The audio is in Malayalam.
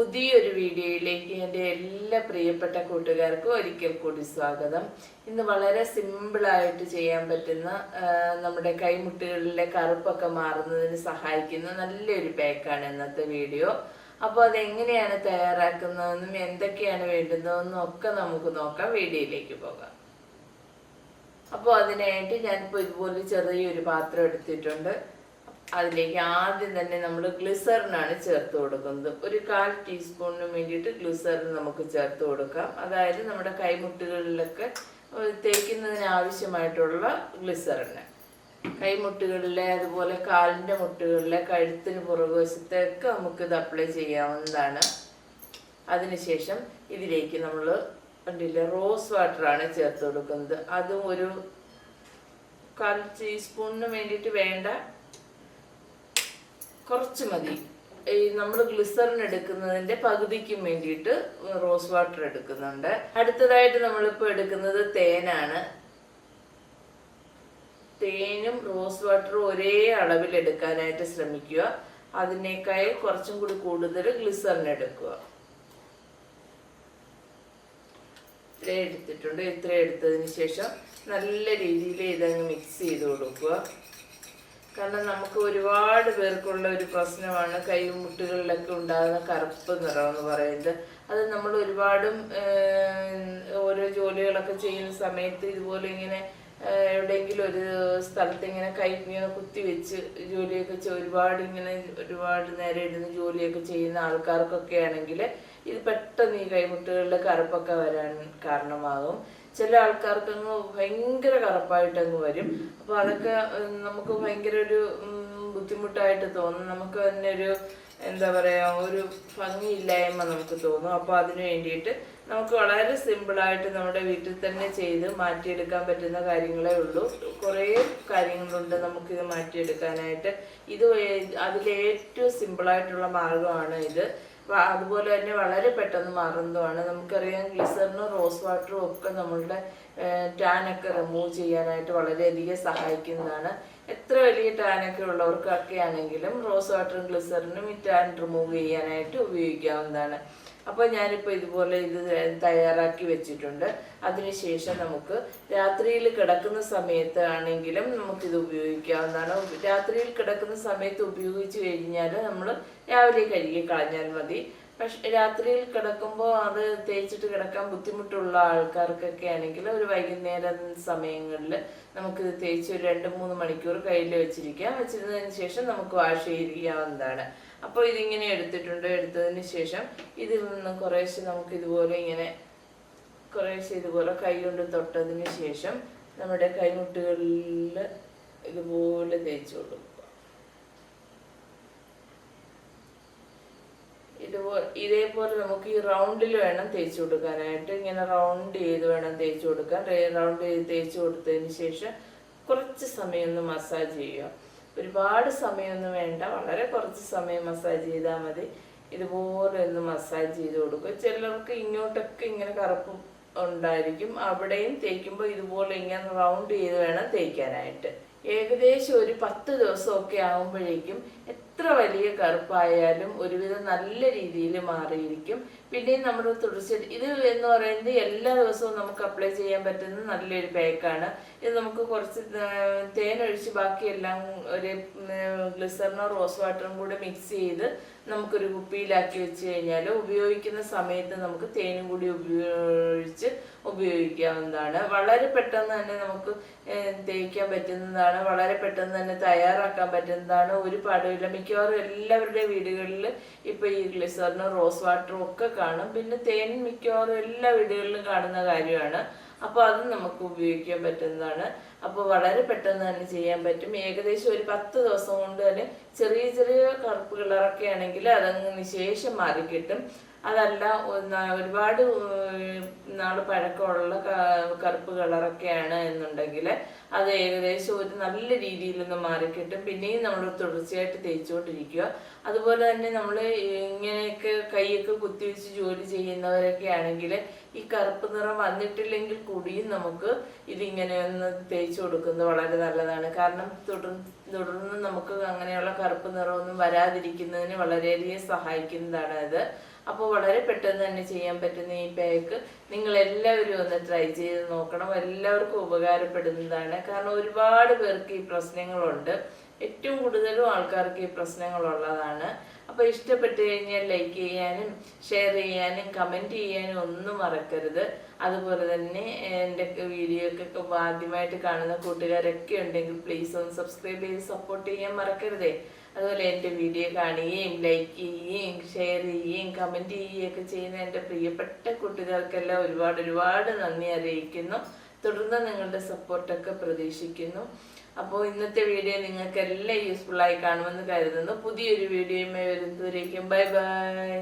പുതിയൊരു വീഡിയോയിലേക്ക് എന്റെ എല്ലാ പ്രിയപ്പെട്ട കൂട്ടുകാർക്കും ഒരിക്കൽ കൂടി സ്വാഗതം. ഇന്ന് വളരെ സിമ്പിളായിട്ട് ചെയ്യാൻ പറ്റുന്ന നമ്മുടെ കൈമുട്ടുകളിലെ കറുപ്പൊക്കെ മാറുന്നതിന് സഹായിക്കുന്ന നല്ലൊരു പാക്കാണ് ഇന്നത്തെ വീഡിയോ. അപ്പോൾ അതെങ്ങനെയാണ് തയ്യാറാക്കുന്നതെന്നും എന്തൊക്കെയാണ് വേണ്ടുന്നതെന്നും ഒക്കെ നമുക്ക് നോക്കാം. വീഡിയോയിലേക്ക് പോകാം. അപ്പോൾ അതിനായിട്ട് ഞാനിപ്പോൾ ഇതുപോലെ ചെറിയൊരു പാത്രം എടുത്തിട്ടുണ്ട്. അതിലേക്ക് ആദ്യം തന്നെ നമ്മൾ ഗ്ലിസറിനാണ് ചേർത്ത് കൊടുക്കുന്നത്. ഒരു കാൽ ടീസ്പൂണിന് വേണ്ടിയിട്ട് ഗ്ലിസറിൻ നമുക്ക് ചേർത്ത് കൊടുക്കാം. അതായത് നമ്മുടെ കൈമുട്ടുകളിലൊക്കെ തേക്കുന്നതിന് ആവശ്യമായിട്ടുള്ള ഗ്ലിസറിന് കൈമുട്ടുകളിലെ അതുപോലെ കാലിന്റെ മുട്ടുകളിലെ കഴുത്തിന് നമുക്ക് ഇത് അപ്ലൈ ചെയ്യാവുന്നതാണ്. അതിനുശേഷം ഇതിലേക്ക് നമ്മൾ കണ്ടില്ല റോസ് വാട്ടറാണ് ചേർത്ത് കൊടുക്കുന്നത്. അതും ഒരു കാൽ ടീസ്പൂണിന് വേണ്ടിയിട്ട് വേണ്ട കുറച്ച് മതി. ഈ നമ്മൾ ഗ്ലിസറിൻ എടുക്കുന്നതിന്റെ പകുതിക്കും വേണ്ടിയിട്ട് റോസ് വാട്ടർ എടുക്കുന്നുണ്ട്. അടുത്തതായിട്ട് നമ്മളിപ്പോൾ എടുക്കുന്നത് തേനാണ്. തേനും റോസ് വാട്ടറും ഒരേ അളവിൽ എടുക്കാനായിട്ട് ശ്രമിക്കുക. അതിനേക്കാൾ കുറച്ചും കൂടി കൂടുതൽ ഗ്ലിസറിൻ എടുക്കുക. എടുത്തിട്ടുണ്ട്. ഇത്ര എടുത്തതിന് ശേഷം നല്ല രീതിയിൽ ഇതങ്ങ് മിക്സ് ചെയ്ത് കൊടുക്കുക. കാരണം നമുക്ക് ഒരുപാട് പേർക്കുള്ള ഒരു പ്രശ്നമാണ് കൈമുട്ടുകളിലൊക്കെ ഉണ്ടാകുന്ന കറുപ്പ് നിറം എന്ന് പറയുന്നത്. അത് നമ്മൾ ഒരുപാടും ഓരോ ജോലികളൊക്കെ ചെയ്യുന്ന സമയത്ത് ഇതുപോലെ ഇങ്ങനെ എവിടെയെങ്കിലും ഒരു സ്ഥലത്ത് ഇങ്ങനെ കൈ ഇങ്ങനെ കുത്തി വെച്ച് ജോലിയൊക്കെ ഒരുപാട് ഇങ്ങനെ ഒരുപാട് നേരെ ഇരുന്ന് ജോലിയൊക്കെ ചെയ്യുന്ന ആൾക്കാർക്കൊക്കെ ആണെങ്കിൽ ഇത് പെട്ടെന്ന് ഈ കൈമുട്ടുകളിൽ കറുപ്പൊക്കെ വരാൻ കാരണമാകും. ചില ആൾക്കാർക്ക് അങ്ങ് ഭയങ്കര കറുപ്പായിട്ട് അങ്ങ് വരും. അപ്പോൾ അതൊക്കെ നമുക്ക് ഭയങ്കര ഒരു ബുദ്ധിമുട്ടായിട്ട് തോന്നും. നമുക്ക് തന്നെ ഒരു എന്താ പറയാ ഒരു ഭംഗിയില്ലായ്മ നമുക്ക് തോന്നും. അപ്പോൾ അതിന് വേണ്ടിയിട്ട് നമുക്ക് വളരെ സിമ്പിളായിട്ട് നമ്മുടെ വീട്ടിൽ തന്നെ ചെയ്ത് മാറ്റിയെടുക്കാൻ പറ്റുന്ന കാര്യങ്ങളേ ഉള്ളൂ. കുറേ കാര്യങ്ങളുണ്ട് നമുക്കിത് മാറ്റിയെടുക്കാനായിട്ട്. ഇത് അതിലേറ്റവും സിമ്പിളായിട്ടുള്ള മാർഗമാണ് ഇത്. അതുപോലെ തന്നെ വളരെ പെട്ടെന്ന് മാറുന്നതുമാണ്. നമുക്കറിയാം ഗ്ലിസറിനും റോസ് വാട്ടറും ഒക്കെ നമ്മളുടെ ടാനൊക്കെ റിമൂവ് ചെയ്യാനായിട്ട് വളരെയധികം സഹായിക്കുന്നതാണ്. എത്ര വലിയ ടാനൊക്കെ ഉള്ളവർക്കൊക്കെ ആണെങ്കിലും റോസ് വാട്ടറും ഗ്ലിസറിനും ഈ ടാൻ റിമൂവ് ചെയ്യാനായിട്ട് ഉപയോഗിക്കാവുന്നതാണ്. അപ്പോൾ ഞാനിപ്പോൾ ഇതുപോലെ ഇത് തയ്യാറാക്കി വെച്ചിട്ടുണ്ട്. അതിനുശേഷം നമുക്ക് രാത്രിയിൽ കിടക്കുന്ന സമയത്ത് ആണെങ്കിലും നമുക്കിത് ഉപയോഗിക്കാവുന്നതാണ്. രാത്രിയിൽ കിടക്കുന്ന സമയത്ത് ഉപയോഗിച്ച് കഴിഞ്ഞാൽ നമ്മൾ രാവിലെ കഴുകി കളഞ്ഞാൽ മതി. പക്ഷെ രാത്രിയിൽ കിടക്കുമ്പോൾ അത് തേച്ചിട്ട് കിടക്കാൻ ബുദ്ധിമുട്ടുള്ള ആൾക്കാർക്കൊക്കെ ആണെങ്കിൽ ഒരു വൈകുന്നേരം സമയങ്ങളിൽ നമുക്ക് തേച്ച് ഒരു രണ്ട് മൂന്ന് മണിക്കൂർ കയ്യിൽ വെച്ചിരിക്കാം വെച്ചിരുന്നതിന് ശേഷം നമുക്ക് വാഷ് ചെയ്യാവുന്നതാണ്. അപ്പോൾ ഇതിങ്ങനെ എടുത്തിട്ടുണ്ട്. എടുത്തതിന് ശേഷം ഇതിൽ നിന്ന് കുറേശ്ശെ നമുക്ക് ഇതുപോലെ ഇങ്ങനെ കുറേശ്ശെ ഇതുപോലെ കൈ കൊണ്ട് തൊട്ടതിന് ശേഷം നമ്മുടെ കൈമുട്ടുകളിൽ ഇതുപോലെ തേച്ചോളൂ. ഇതുപോലെ നമുക്ക് ഈ റൗണ്ടിൽ വേണം തേച്ച് കൊടുക്കാനായിട്ട്. ഇങ്ങനെ റൗണ്ട് ചെയ്ത് വേണം തേച്ച് കൊടുക്കാൻ. റൗണ്ട് ചെയ്ത് തേച്ച് കൊടുത്തതിന് ശേഷം കുറച്ച് സമയം ഒന്ന് മസാജ് ചെയ്യുക. ഒരുപാട് സമയമൊന്നും വേണ്ട. വളരെ കുറച്ച് സമയം മസാജ് ചെയ്താൽ മതി. ഇതുപോലെ ഒന്ന് മസാജ് ചെയ്ത് കൊടുക്കുക. ചിലർക്ക് ഇങ്ങോട്ടൊക്കെ ഇങ്ങനെ കറുപ്പ് ഉണ്ടായിരിക്കും. അവിടെയും തേക്കുമ്പോൾ ഇതുപോലെ ഇങ്ങനെ റൗണ്ട് ചെയ്ത് വേണം തേക്കാനായിട്ട്. ഏകദേശം ഒരു പത്ത് ദിവസമൊക്കെ ആകുമ്പോഴേക്കും എത്ര വലിയ കറുപ്പായാലും ഒരുവിധം നല്ല രീതിയിൽ മാറിയിരിക്കും. പിന്നെയും നമ്മൾ തുടർച്ചയായിട്ട് ഇത് എന്ന് പറയുന്നത് എല്ലാ ദിവസവും നമുക്ക് അപ്ലൈ ചെയ്യാൻ പറ്റുന്ന നല്ലൊരു പാക്കാണ് ഇത് നമുക്ക് കുറച്ച് തേനൊഴിച്ച് ബാക്കിയെല്ലാം ഒരു ഗ്ലിസറിനോ റോസ് വാട്ടറും കൂടെ മിക്സ് ചെയ്ത് നമുക്കൊരു കുപ്പിയിലാക്കി വെച്ച് കഴിഞ്ഞാൽ ഉപയോഗിക്കുന്ന സമയത്ത് നമുക്ക് തേനും കൂടി ഉപയോഗിച്ച് ഉപയോഗിക്കാവുന്നതാണ്. വളരെ പെട്ടെന്ന് തന്നെ നമുക്ക് തേക്കാൻ പറ്റുന്നതാണ്. വളരെ പെട്ടെന്ന് തന്നെ തയ്യാറാക്കാൻ പറ്റുന്നതാണ്. ഒരു പാടുമില്ല മിക്കവാറും എല്ലാവരുടെ വീടുകളിൽ ഇപ്പോൾ ഈ ഗ്ലിസറിനും റോസ് വാട്ടറും ഒക്കെ കാണും. പിന്നെ തേൻ മിക്കവാറും എല്ലാ വീടുകളിലും കാണുന്ന കാര്യമാണ്. അപ്പോൾ അത് നമുക്ക് ഉപയോഗിക്കാൻ പറ്റുന്നതാണ്. അപ്പോൾ വളരെ പെട്ടെന്ന് തന്നെ ചെയ്യാൻ പറ്റും. ഏകദേശം ഒരു പത്ത് ദിവസം കൊണ്ട് തന്നെ ചെറിയ ചെറിയ കറുപ്പ് കളറൊക്കെ ആണെങ്കിൽ അതങ്ങ് ശേഷം മാറിക്കിട്ടും അതല്ല ഒന്ന് ഒരുപാട് നാൾ പഴക്കമുള്ള കറുപ്പ് കളറൊക്കെയാണ് എന്നുണ്ടെങ്കിൽ അത് ഏകദേശം ഒരു നല്ല രീതിയിലൊന്ന് മാറിക്കിട്ടും. പിന്നെയും നമ്മൾ തുടർച്ചയായിട്ട് തേച്ചുകൊണ്ടിരിക്കുക അതുപോലെ തന്നെ നമ്മൾ ഇങ്ങനെയൊക്കെ കൈയൊക്കെ കുത്തിവെച്ച് ജോലി ചെയ്യുന്നവരൊക്കെ ആണെങ്കിൽ ഈ കറുപ്പ് നിറം വന്നിട്ടില്ലെങ്കിൽ കൂടിയും നമുക്ക് ഇതിങ്ങനെ ഒന്ന് തേച്ച് കൊടുക്കുന്നത് വളരെ നല്ലതാണ്. കാരണം തുടർ തുടർന്ന് നമുക്ക് അങ്ങനെയുള്ള കറുപ്പ് നിറമൊന്നും വരാതിരിക്കുന്നതിന് വളരെയധികം സഹായിക്കുന്നതാണ് അത്. അപ്പോൾ വളരെ പെട്ടെന്ന് തന്നെ ചെയ്യാൻ പറ്റുന്ന ഈ പാക്ക് നിങ്ങൾ എല്ലാവരും ഒന്ന് ട്രൈ ചെയ്ത് നോക്കണം. എല്ലാവർക്കും ഉപകാരപ്പെടുന്നതാണ്. കാരണം ഒരുപാട് പേർക്ക് ഈ പ്രശ്നങ്ങളുണ്ട്. ഏറ്റവും കൂടുതലും ആൾക്കാർക്ക് ഈ പ്രശ്നങ്ങളുള്ളതാണ്. അപ്പോൾ ഇഷ്ടപ്പെട്ടു കഴിഞ്ഞാൽ ലൈക്ക് ചെയ്യാനും ഷെയർ ചെയ്യാനും കമന്റ് ചെയ്യാനും ഒന്നും മറക്കരുത്. അതുപോലെ തന്നെ എന്റെ വീഡിയോ ഒക്കെ ആദ്യമായിട്ട് കാണുന്ന കൂട്ടുകാരൊക്കെ ഉണ്ടെങ്കിൽ പ്ലീസ് ഒന്ന് സബ്സ്ക്രൈബ് ചെയ്ത് സപ്പോർട്ട് ചെയ്യാൻ മറക്കരുതേ. അതുപോലെ എന്റെ വീഡിയോ കാണുകയും ലൈക്ക് ചെയ്യുകയും ഷെയർ ചെയ്യുകയും കമന്റ് ചെയ്യുകയും ഒക്കെ ചെയ്യുന്ന എന്റെ പ്രിയപ്പെട്ട കൂട്ടുകാർക്കെല്ലാം ഒരുപാട് ഒരുപാട് നന്ദി അറിയിക്കുന്നു. തുടർന്ന് നിങ്ങളുടെ സപ്പോർട്ടൊക്കെ പ്രതീക്ഷിക്കുന്നു. അപ്പോൾ ഇന്നത്തെ വീഡിയോ നിങ്ങൾക്ക് എല്ലാം യൂസ്ഫുൾ ആയി കാണുമെന്ന് കരുതുന്നു. പുതിയൊരു വീഡിയോയുമായി വരുന്നതുവരേക്കും. Bye bye